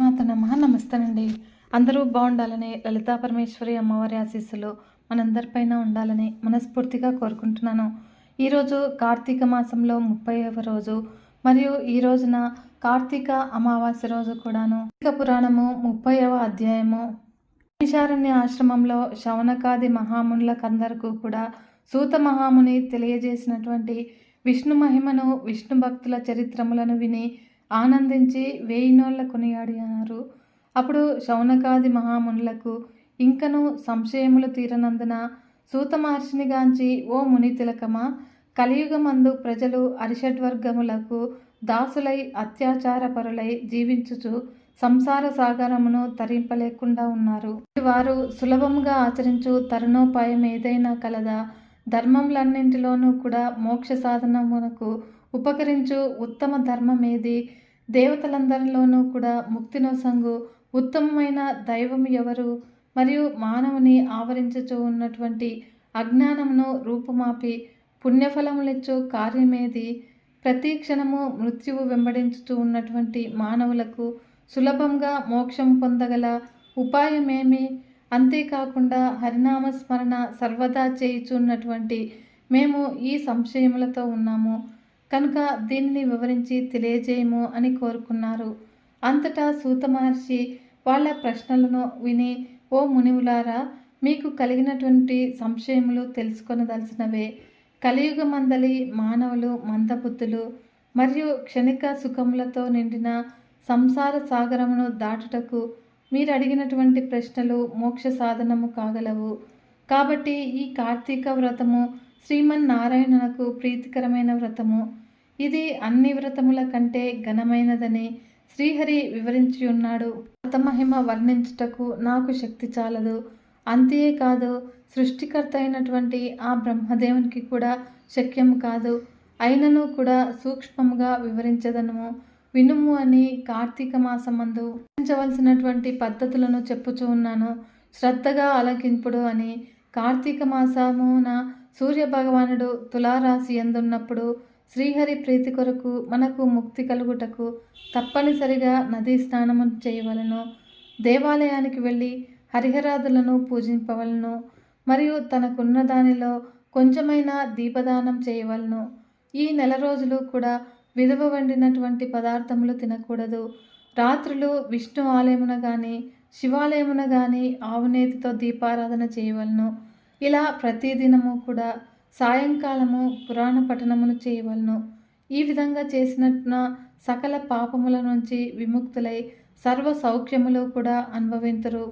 మాత నమస్తే నమస్తేనండి. అందరూ బాగుండాలని లలితా పరమేశ్వరి అమ్మవారి ఆశీస్సులు మనందరిపైన ఉండాలని మనస్ఫూర్తిగా కోరుకుంటున్నాను. ఈరోజు కార్తీక మాసంలో ముప్పైవ రోజు మరియు ఈ రోజున కార్తీక అమావాస్య రోజు కూడాను. కార్తీక పురాణము ముప్పైవ అధ్యాయము. ఈశారణ్య ఆశ్రమంలో శౌనకాది మహామునులకందరకు కూడా సూత మహాముని తెలియజేసినటువంటి విష్ణు మహిమను విష్ణు భక్తుల చరిత్రములను విని ఆనందించి వేయినోళ్ళ కొనియాడి అన్నారు. అప్పుడు శౌనకాది మహామునులకు ఇంకను సంశయములు తీరనందున సూత మహర్షిని గాంచి ఓ ముని తిలకమా కలియుగమందు ప్రజలు అరిషడ్వర్గములకు దాసులై అత్యాచారపరులై జీవించుచు సంసార సాగరమును తరింపలేకుండా ఉన్నారు. వారు సులభముగా ఆచరించు తరుణోపాయం ఏదైనా కలదా ధర్మములన్నింటిలోనూ కూడా మోక్ష సాధనమునకు ఉపకరించు ఉత్తమ ధర్మం ఏది? దేవతలందరిలోనూ కూడా ముక్తినోసంగు ఉత్తమమైన దైవం ఎవరు? మరియు మానవుని ఆవరించుచు ఉన్నటువంటి అజ్ఞానమును రూపుమాపి పుణ్యఫలములిచ్చు కార్యమేది? ప్రతి క్షణము మృత్యువు వెంబడించుతూ ఉన్నటువంటి మానవులకు సులభంగా మోక్షం పొందగల ఉపాయమేమి? అంతేకాకుండా హరినామ స్మరణ సర్వదా చేయుచున్నటువంటి మేము ఈ సంశయములతో ఉన్నాము. కనుక దీనిని వివరించి తెలియజేయము అని కోరుకున్నారు. అంతటా సూత మహర్షి వాళ్ళ ప్రశ్నలను విని ఓ మునివులారా మీకు కలిగినటువంటి సంశయములు తెలుసుకొనదలసినవే. కలియుగమందలి మానవులు మందబుద్ధులు మరియు క్షణిక సుఖములతో నిండిన సంసార సాగరమును దాటుటకు మీరు అడిగినటువంటి ప్రశ్నలు మోక్ష సాధనము కాగలవు. కాబట్టి ఈ కార్తీక వ్రతము శ్రీమన్నారాయణకు ప్రీతికరమైన వ్రతము. ఇది అన్ని వ్రతముల కంటే ఘనమైనదని శ్రీహరి వివరించి ఉన్నాడు. వ్రతమహిమ వర్ణించుటకు నాకు శక్తి చాలదు. అంతేకాదు సృష్టికర్త అయినటువంటి ఆ బ్రహ్మదేవునికి కూడా శక్యం కాదు. అయినను కూడా సూక్ష్మంగా వివరించదనము. వినుము అని కార్తీక మాసమందు పాటించవలసినటువంటి పద్ధతులను చెప్పుచూ ఉన్నాను. శ్రద్ధగా ఆలకింపుడు అని కార్తీక మాసమున సూర్య భగవానుడు తులారాశి ఎందున్నప్పుడు శ్రీహరి ప్రీతి కొరకు మనకు ముక్తి కలుగుటకు తప్పనిసరిగా నదీ స్నానము చేయవలను. దేవాలయానికి వెళ్ళి హరిహరాదులను పూజింపవలను మరియు తనకున్న దానిలో కొంచెమైనా దీపదానం చేయవలను. ఈ నెల రోజులు కూడా విధవ వండినటువంటి పదార్థములు తినకూడదు. రాత్రులు విష్ణు ఆలయమున కానీ శివాలయమున కానీ ఆవునేతితో దీపారాధన చేయవలను. ఇలా ప్రతిదినము కూడా సాయంకాలము పురాణ పఠనమును చేయవలను. ఈ విధంగా చేసినట్టున సకల పాపముల నుంచి విముక్తులై సర్వ సౌఖ్యములు కూడా అనుభవింతురు.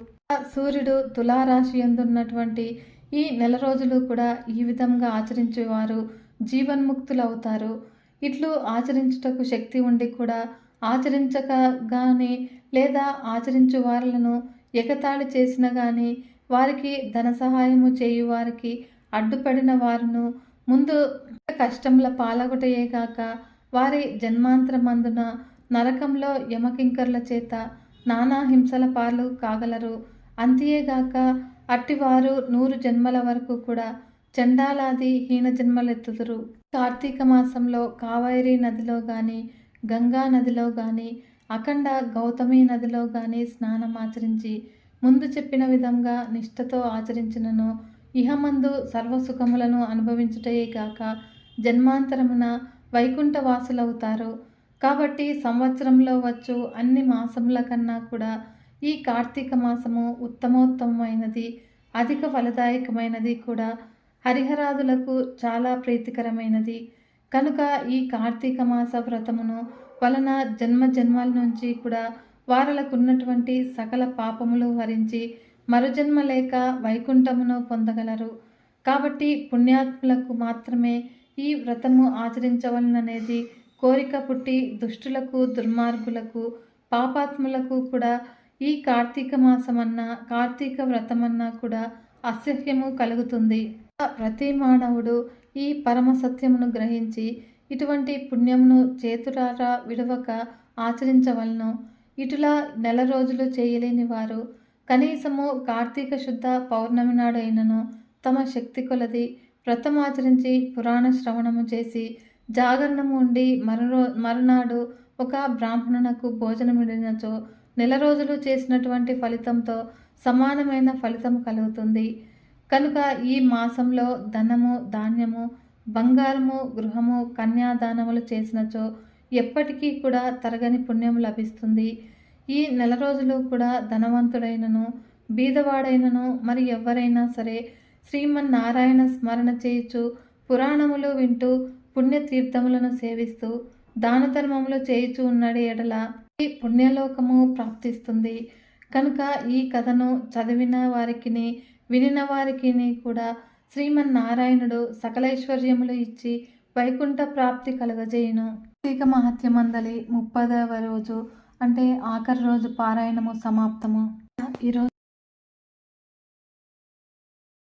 సూర్యుడు తులారాశి ఎందున్నటువంటి ఈ నెల రోజులు కూడా ఈ విధంగా ఆచరించేవారు జీవన్ముక్తులవుతారు. ఇట్లు ఆచరించుటకు శక్తి ఉండి కూడా ఆచరించక కానీ లేదా ఆచరించు వారులను ఎగతాళి చేసిన కానీ వారికి ధన సహాయము చేయు వారికి అడ్డుపడిన వారును ముందు కష్టముల పాలగుటయేగాక వారి జన్మాంతరమందున నరకంలో యమకింకర్ల చేత నానా హింసల పాలు కాగలరు. అంతేగాక అట్టివారు నూరు జన్మల వరకు కూడా చండాలాది హీన జన్మలెత్తుదురు. కార్తీక మాసంలో కావేరీ నదిలో కానీ గంగా నదిలో కానీ అఖండ గౌతమి నదిలో కానీ స్నానం ఆచరించి ముందు చెప్పిన విధంగా నిష్ఠతో ఆచరించినను ఇహమందు సర్వసుఖములను అనుభవించుటయే కాక జన్మాంతరమున వైకుంఠ వాసులవుతారు కాబట్టి సంవత్సరంలో వచ్చు అన్ని మాసముల కన్నా కూడా ఈ కార్తీక మాసము ఉత్తమోత్తమైనది అధిక ఫలదాయకమైనది కూడా హరిహరాదులకు చాలా ప్రీతికరమైనది. కనుక ఈ కార్తీక మాస వ్రతమును వలన జన్మ జన్మాల నుంచి కూడా వారలకు ఉన్నటువంటి సకల పాపములు వరించి మరుజన్మ లేక వైకుంఠమును పొందగలరు. కాబట్టి పుణ్యాత్ములకు మాత్రమే ఈ వ్రతము ఆచరించవలననేది కోరిక పుట్టి దుష్టులకు దుర్మార్గులకు పాపాత్ములకు కూడా ఈ కార్తీక మాసమన్నా కార్తీక వ్రతమన్నా కూడా అసహ్యము కలుగుతుంది. ప్రతి మానవుడు ఈ పరమ సత్యమును గ్రహించి ఇటువంటి పుణ్యమును చేతురారా విడవక ఆచరించవలను. ఇటులా నెల రోజులు చేయలేని వారు కనీసము కార్తీక శుద్ధ పౌర్ణమి నాడు అయినను తమ శక్తి కొలది వ్రతమాచరించి పురాణ శ్రవణము చేసి జాగరణము ఉండి మరురో మరునాడు ఒక బ్రాహ్మణునకు భోజనమిడినచో నెల రోజులు చేసినటువంటి ఫలితంతో సమానమైన ఫలితం కలుగుతుంది. కనుక ఈ మాసంలో ధనము ధాన్యము బంగారము గృహము కన్యాదానములు చేసినచో ఎప్పటికీ కూడా తరగని పుణ్యం లభిస్తుంది. ఈ నెల రోజులు కూడా ధనవంతుడైనను బీదవాడైనను మరి ఎవరైనా సరే శ్రీమన్నారాయణ స్మరణ చేయుచు పురాణములు వింటూ పుణ్యతీర్థములను సేవిస్తూ దాన ధర్మములు చేయుచు ఉన్నడి ఎడల ఈ పుణ్యలోకము ప్రాప్తిస్తుంది. కనుక ఈ కథను చదివిన వారికిని వినిన వారికిని కూడా శ్రీమన్నారాయణుడు సకలైశ్వర్యములు ఇచ్చి వైకుంఠ ప్రాప్తి కలుగజేయును. కార్తీక మహత్యమందలి ముప్పదవ రోజు అంటే ఆఖరి రోజు పారాయణము సమాప్తము. ఈరోజు